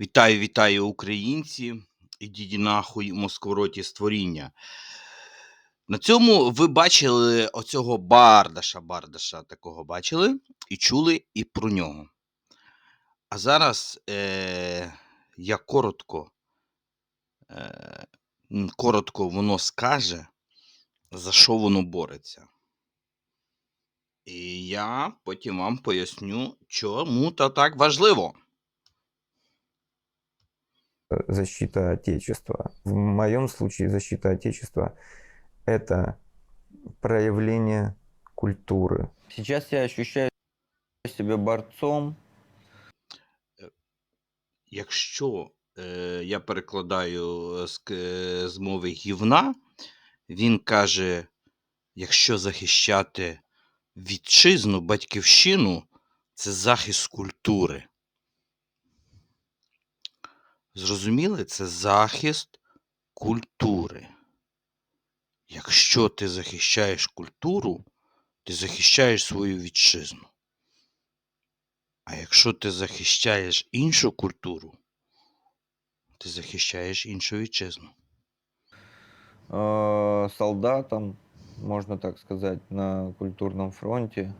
Вітаю, вітаю, українці! Ідіть нахуй москвороті створіння. На цьому ви бачили оцього бардаша, бардаша такого бачили і чули і про нього. А зараз е- я коротко, е- коротко воно скаже, за що воно бореться. І я потім вам поясню, чому то так важливо. Защита Отечества. В моем случае защита Отечества – это проявление культуры. Сейчас я ощущаю себя борцом. Якщо е, я перекладаю з, е, з мови гівна, він каже: якщо захищати вітчизну, батьківщину, це захист культури. Зрозуміли? Це захист культури. Якщо ти захищаєш культуру, ти захищаєш свою вітчизну. А якщо ти захищаєш іншу культуру, ти захищаєш іншу вітчизну. солдатом, можно так сказать, на культурном фронте.